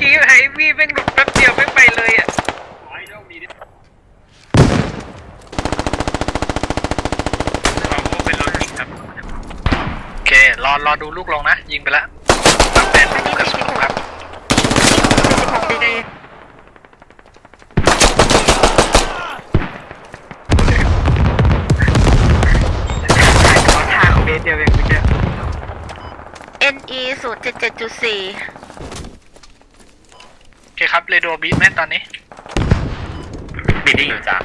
กี้ไอ้วีแม่งหลุดแป๊บเดียวไม่งไปเลยอะเราเป็นรถยิงครับโอเค รอรอดูลูกลงนะ ยิงไปแล้วตั้งแต่ลูกกระสุนครับดีดีขอทางเมตรเดียวเองเมื่อกี้เอ็นอีศูนย์เจ็ดเจ็ดจุดสี่โอ เคครับเรโดบีทไหมตอนนี้บีดิ้อยู่จ้า